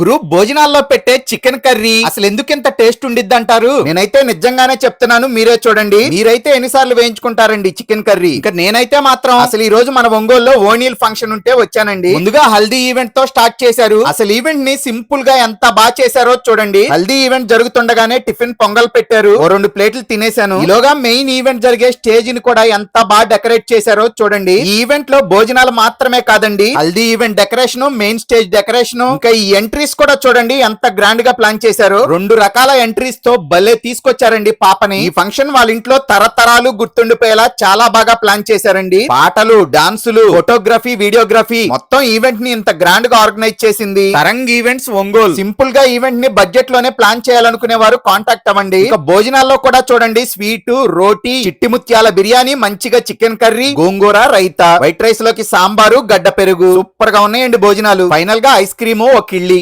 Group భోజనాల్లో పెట్టే chicken curry అసలు ఎందుకు ఇంత టేస్ట్ ఉండిద్ది అంటారు నేనైతే నిజంగానే చెప్తున్నాను మీరే చూడండి. మీరైతే ఎన్నిసార్లు వేయించుకుంటారండి చికెన్ కర్రీ? ఇంకా నేనైతే మాత్రం అసలు ఈ రోజు మన ఒంగోలులో ఓనీల్ ఫంక్షన్ ఉంటే వచ్చానండి. ముందుగా హల్దీ ఈవెంట్తో స్టార్ట్ చేశారు. అసలు ఈవెంట్ని సింపుల్గా ఎంత బాగా చేశారో చూడండి. హల్దీ ఈవెంట్ జరుగుతుండగానే టిఫిన్ పొంగల్ పెట్టారు. ఓ రెండు ప్లేట్లు తినేశాను. ఈలోగా మెయిన్ ఈవెంట్ జరిగే స్టేజ్ని కూడా ఎంత బాగా డెకరేట్ చేశారో చూడండి. ఈ ఈవెంట్లో భోజనాలు మాత్రమే కాదండి. Haldi event decoration main stage decoration ఇంకా ఈ ఎంట్రీస్ కూడా చూడండి ఎంత గ్రాండ్గా ప్లాన్ చేశారు. రెండు రకాల ఎంట్రీస్తో భలే తీసుకొచ్చారండి పాపని. ఈ ఫంక్షన్ వాళ్ళ ఇంట్లో తరతరాలు గుర్తుండిపోయేలా చాలా బాగా ప్లాన్ చేశారండి. పాటలు డాన్సులు ఫోటోగ్రఫీ వీడియోగ్రఫీ మొత్తం ఈవెంట్ని ఇంత గ్రాండ్గా ఆర్గనైజ్ చేసింది. తరంగ్ ఈవెంట్స్ ఒంగోలు. సింపుల్గా ఈవెంట్ని బడ్జెట్లోనే ప్లాన్ చేయాలనుకునే వారు కాంటాక్ట్ అవ్వండి. ఇక భోజనాల్లో కూడా చూడండి స్వీట్ రోటీ చిట్టి ముత్యాల బిర్యానీ మంచిగా chicken curry gongura raita white రైస్లోకి సాంబారు గడ్డ పెరుగు. సూపర్గా ఉన్నాయండి భోజనాలు. ఫైనల్గా ఐస్ క్రీము ఒక కిళ్ళి.